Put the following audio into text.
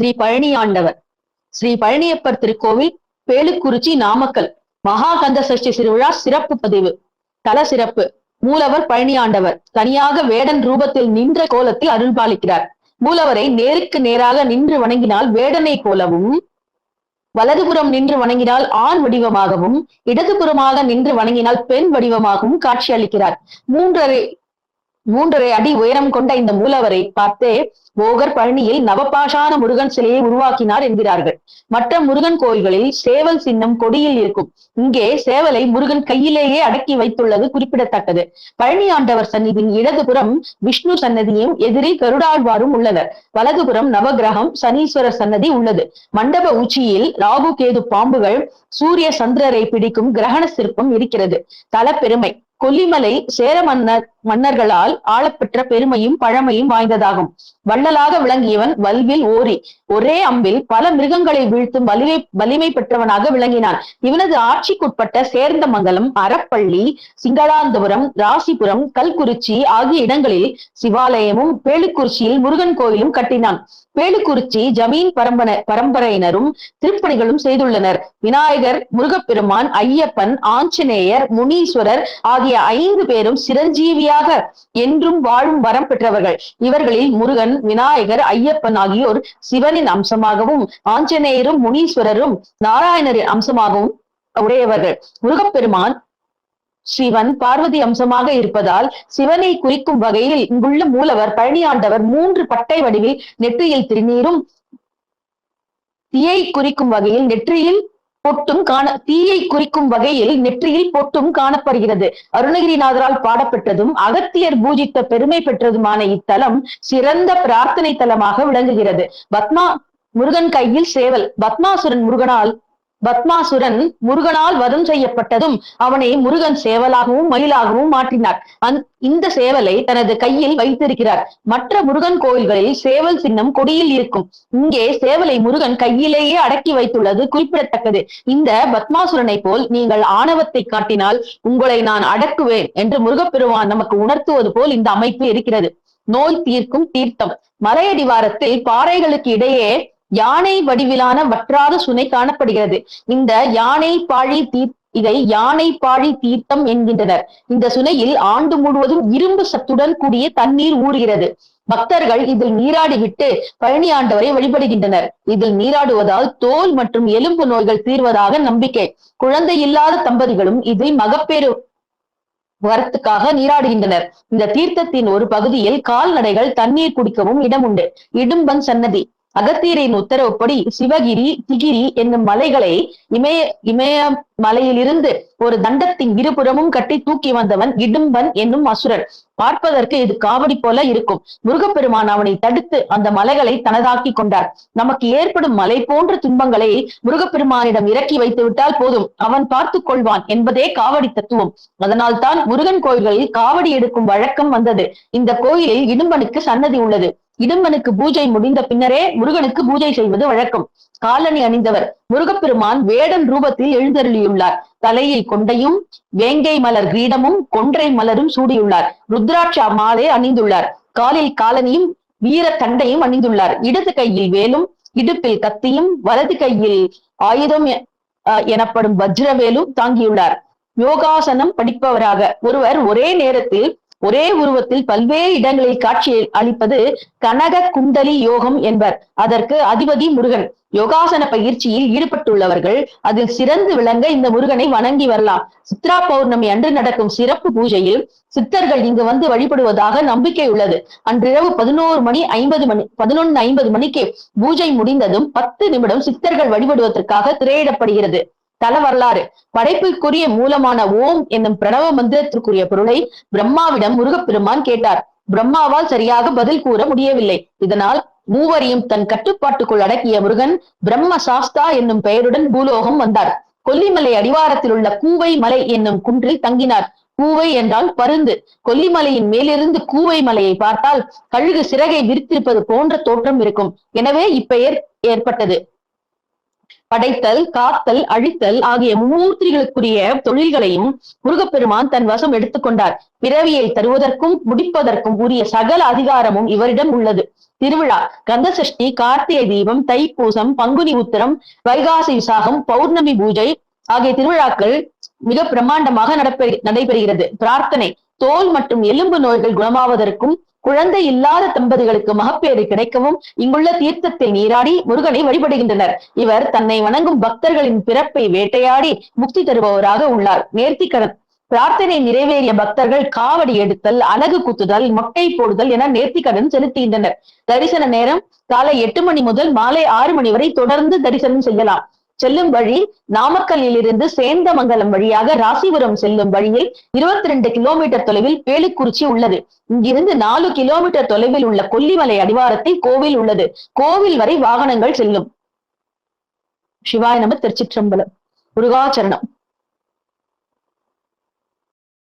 ஸ்ரீ பழனி ஆண்டவர் ஸ்ரீ பழனியப்பர் திருக்கோவில் பேலுக்குறிச்சி நாமக்கல். மகாகந்த சஷ்டி திருவிழா சிறப்பு பதிவு. தல சிறப்பு மூலவர் பழனி ஆண்டவர் தனியாக வேடன் ரூபத்தில் நின்ற கோலத்தில் அருள் பாலிக்கிறார் மூலவரை நேருக்கு நேராக நின்று வணங்கினால் வேடனை போலவும் வலதுபுறம் நின்று வணங்கினால் ஆண் வடிவமாகவும் இடதுபுறமாக நின்று வணங்கினால் பெண் வடிவமாகவும் காட்சி அளிக்கிறார். மூன்றரை மூன்றரை அடி உயரம் கொண்ட இந்த மூலவரை பார்த்தே போகர் பழனியில் நவபாஷான முருகன் சிலையை உருவாக்கினார் என்கிறார்கள். மற்ற முருகன் கோயில்களில் சேவல் சின்னம் கொடியில் இருக்கும். இங்கே சேவலை முருகன் கையிலேயே அடக்கி வைத்துள்ளது குறிப்பிடத்தக்கது. பழனி ஆண்டவர் சந்நிதியின் இடதுபுறம் விஷ்ணு சன்னதியும் எதிரில் கருடாழ்வாரும் உள்ளனர். வலதுபுறம் நவகிரகம் சனீஸ்வரர் சன்னதி உள்ளது. மண்டப உச்சியில் ராகு கேது பாம்புகள் சூரிய சந்திரரை பிடிக்கும் கிரகண சிற்பம் இருக்கிறது. தல பெருமை கொல்லிமலை சேர மன்னர் மன்னர்களால் ஆளப்பெற்ற பெருமையும் பழமையும் வாய்ந்ததாகும். வள்ளலாக விளங்கியவன் வல்வில் ஓரி. ஒரே அம்பில் பல மிருகங்களை வீழ்த்தும் வலிமை வலிமை பெற்றவனாக விளங்கினான். இவனது ஆட்சிக்குட்பட்ட சேர்ந்தமங்கலம் அறப்பள்ளி சிங்களாந்தபுரம் ராசிபுரம் கல்குறிச்சி ஆகிய இடங்களில் சிவாலயமும் பேளுக்குறிச்சியில் முருகன் கோயிலும் கட்டினான். பேளுக்குறிச்சி ஜமீன் பரம்பன பரம்பரையினரும் திருப்பணிகளும் செய்துள்ளனர். விநாயகர் முருகப்பெருமான் ஐயப்பன் ஆஞ்சநேயர் முனீஸ்வரர் ஆகிய ஐந்து பேரும் சிரஞ்சீவிய சிரஞ்சீவியாக என்றும் வாழும் வரம் பெற்றவர்கள். இவர்களில் முருகன் விநாயகர் ஐயப்பன் ஆகியோர் சிவனின் அம்சமாகவும் ஆஞ்சநேயரும் முனீஸ்வரரும் நாராயணரின் அம்சமாகவும் உடையவர்கள். முருகப்பெருமான் சிவன் பார்வதி அம்சமாக இருப்பதால் சிவனை குறிக்கும் வகையில் இங்குள்ள மூலவர் பழனியாண்டவர் மூன்று பட்டை வடிவில் நெற்றியில் திருநீரும் தீயை குறிக்கும் வகையில் நெற்றியில் பொட்டும் காண தீயை குறிக்கும் வகையில் நெற்றியில் பொட்டும் காணப்படுகிறது. அருணகிரிநாதரால் பாடப்பெற்றதும் அகத்தியர் பூஜித்த பெருமை பெற்றதுமான இத்தலம் சிறந்த பிரார்த்தனை தலமாக விளங்குகிறது. பத்மா முருகன் கையில் சேவல். பத்மாசுரன் முருகனால் பத்மாசுரன் முருகனால் வதம் செய்யப்பட்டதும் அவனை முருகன் சேவலாகவும் மயிலாகவும் மாற்றினார். அந் இந்த சேவலை தனது கையில் வைத்திருக்கிறார். மற்ற முருகன் கோயில்களில் சேவல் சின்னம் கொடியில் இருக்கும். இங்கே சேவலை முருகன் கையிலேயே அடக்கி வைத்துள்ளது குறிப்பிடத்தக்கது. இந்த பத்மாசுரனை போல் நீங்கள் ஆணவத்தை காட்டினால் உங்களை நான் அடக்குவேன் என்று முருகப்பெருமான் நமக்கு உணர்த்துவது போல் இந்த அமைப்பு இருக்கிறது. நோய் தீர்க்கும் தீர்த்தம். மலையடிவாரத்தில் பாறைகளுக்கு இடையே யானை வடிவிலான வற்றாத சுனை காணப்படுகிறது. இந்த யானை பாழி தீ இதை யானை பாழி தீர்த்தம் என்கின்றனர். இந்த சுனையில் ஆண்டு முழுவதும் இரும்பு சத்துடன் கூடிய தண்ணீர் ஊறுகிறது. பக்தர்கள் இதில் நீராடிவிட்டு பழனி ஆண்டவரை வழிபடுகின்றனர். இதில் நீராடுவதால் தோல் மற்றும் எலும்பு நோய்கள் தீர்வதாக நம்பிக்கை. குழந்தை இல்லாத தம்பதிகளும் இதில் மகப்பேறு வரத்துக்காக நீராடுகின்றனர். இந்த தீர்த்தத்தின் ஒரு பகுதியில் கால்நடைகள் தண்ணீர் குடிக்கவும் இடம் உண்டு. இடும்பன் சன்னதி. அகத்தியரின் உத்தரவுப்படி சிவகிரி திகிரி என்னும் மலைகளை இமய இமய மலையிலிருந்து ஒரு தண்டத்தின் இருபுறமும் கட்டி தூக்கி வந்தவன் இடும்பன் என்னும் அசுரன் பார்ப்பதற்கு இது காவடி போல இருக்கும். முருகப்பெருமான் அவனை தடுத்து அந்த மலைகளை தனதாக்கி கொண்டார். நமக்கு ஏற்படும் மலை போன்ற துன்பங்களை முருகப்பெருமானிடம் இறக்கி வைத்து விட்டால் போதும். அவன் பார்த்து கொள்வான் என்பதே காவடி தத்துவம். அதனால் தான் முருகன் கோயில்களில் காவடி எடுக்கும் வழக்கம் வந்தது. இந்த கோயிலில் இடும்பனுக்கு சன்னதி உள்ளது. இடும்பனுக்கு பூஜை முடிந்த பின்னரே முருகனுக்கு பூஜை செய்வது வழக்கம். காலணி அணிந்தவர் முருகப்பெருமான் வேடன் ரூபத்தில் எழுந்தருளியுள்ளார். தலையில் கொண்டையும் வேங்கை மலர் கிரீடமும் கொன்றை மலரும் சூடியுள்ளார். ருத்ராட்சா மாலை அணிந்துள்ளார். காலில் காலனியும் வீர தண்டையும் அணிந்துள்ளார். இடது கையில் வேலும் இடுப்பில் கத்தியும் வலது கையில் ஆயுதம் அஹ் எனப்படும் வஜ்ரவேலும் தாங்கியுள்ளார். யோகாசனம் படிப்பவராக ஒருவர் ஒரே நேரத்தில் ஒரே உருவத்தில் பல்வேறு இடங்களில் காட்சி அளிப்பது கனக குண்டலி யோகம் என்பர். அதற்கு அதிபதி முருகன். யோகாசன பயிற்சியில் ஈடுபட்டுள்ளவர்கள் அதில் சிறந்து விளங்க இந்த முருகனை வணங்கி வரலாம். சித்ரா பௌர்ணமி அன்று நடக்கும் சிறப்பு பூஜையில் சித்தர்கள் இங்கு வந்து வழிபடுவதாக நம்பிக்கை உள்ளது. அன்றிரவு பதினோரு மணி ஐம்பது மணி பதினொன்னு ஐம்பது மணிக்கு பூஜை முடிந்ததும் பத்து நிமிடம் சித்தர்கள் வழிபடுவதற்காக திரையிடப்படுகிறது. தல வரலாறு. படைப்பிற்குரிய மூலமான ஓம் என்னும் பிரணவ மந்திரத்திற்குரிய பொருளை பிரம்மாவிடம் முருகப்பெருமான் கேட்டார். பிரம்மாவால் சரியாக பதில் கூற முடியவில்லை. இதனால் மூவரையும் தன் கட்டுப்பாட்டுக்குள் அடக்கிய முருகன் பிரம்ம சாஸ்தா என்னும் பெயருடன் பூலோகம் வந்தார். கொல்லிமலை அடிவாரத்தில் உள்ள கூவை மலை என்னும் குன்றில் தங்கினார். கூவை என்றால் பருந்து. கொல்லிமலையின் மேலிருந்து கூவை மலையை பார்த்தால் கழுகு சிறகை விரித்திருப்பது போன்ற தோற்றம் இருக்கும். எனவே இப்பெயர் ஏற்பட்டது. படைத்தல் காத்தல் அழித்தல் ஆகிய மும்மூர்த்திகளுக்குரிய தொழில்களையும் முருகப்பெருமான் தன் வசம் எடுத்துக்கொண்டார் பிறவியை தருவதற்கும் முடிப்பதற்கும் உரிய சகல அதிகாரமும் இவரிடம் உள்ளது. திருவிழா கந்த சஷ்டி கார்த்திகை தீபம் தைப்பூசம் பங்குனி உத்திரம் வைகாசி விசாகம் பௌர்ணமி பூஜை ஆகிய திருவிழாக்கள் மிக பிரம்மாண்டமாக நடப்பெ நடைபெறுகிறது. பிரார்த்தனை தோல் மற்றும் எலும்பு நோய்கள் குணமாவதற்கும் குழந்தை இல்லாத தம்பதிகளுக்கு மகப்பேறு கிடைக்கவும் இங்குள்ள தீர்த்தத்தை நீராடி முருகனை வழிபடுகின்றனர். இவர் தன்னை வணங்கும் பக்தர்களின் பிறப்பை வேட்டையாடி முக்தி தருபவராக உள்ளார். நேர்த்திக்கடன் பிரார்த்தனை நிறைவேறிய பக்தர்கள் காவடி எடுத்தல் அலகு குத்துதல் மொட்டை போடுதல் என நேர்த்திக்கடன் செலுத்துகின்றனர். தரிசன நேரம் காலை எட்டு மணி முதல் மாலை ஆறு மணி வரை தொடர்ந்து தரிசனம் செய்யலாம். செல்லும் வழி நாமக்கல்லில் இருந்து சேந்தமங்கலம் வழியாக ராசிபுரம் செல்லும் வழியில் இருபத்தி ரெண்டு கிலோமீட்டர் தொலைவில் பேலுக்குறிச்சி உள்ளது. இங்கிருந்து நாலு கிலோமீட்டர் தொலைவில் உள்ள கொல்லிமலை அடிவாரத்தில் கோவில் உள்ளது. கோவில் வரை வாகனங்கள் செல்லும். சிவாய நம திருச்சிற்றம்பலம். முருகாச்சரணம்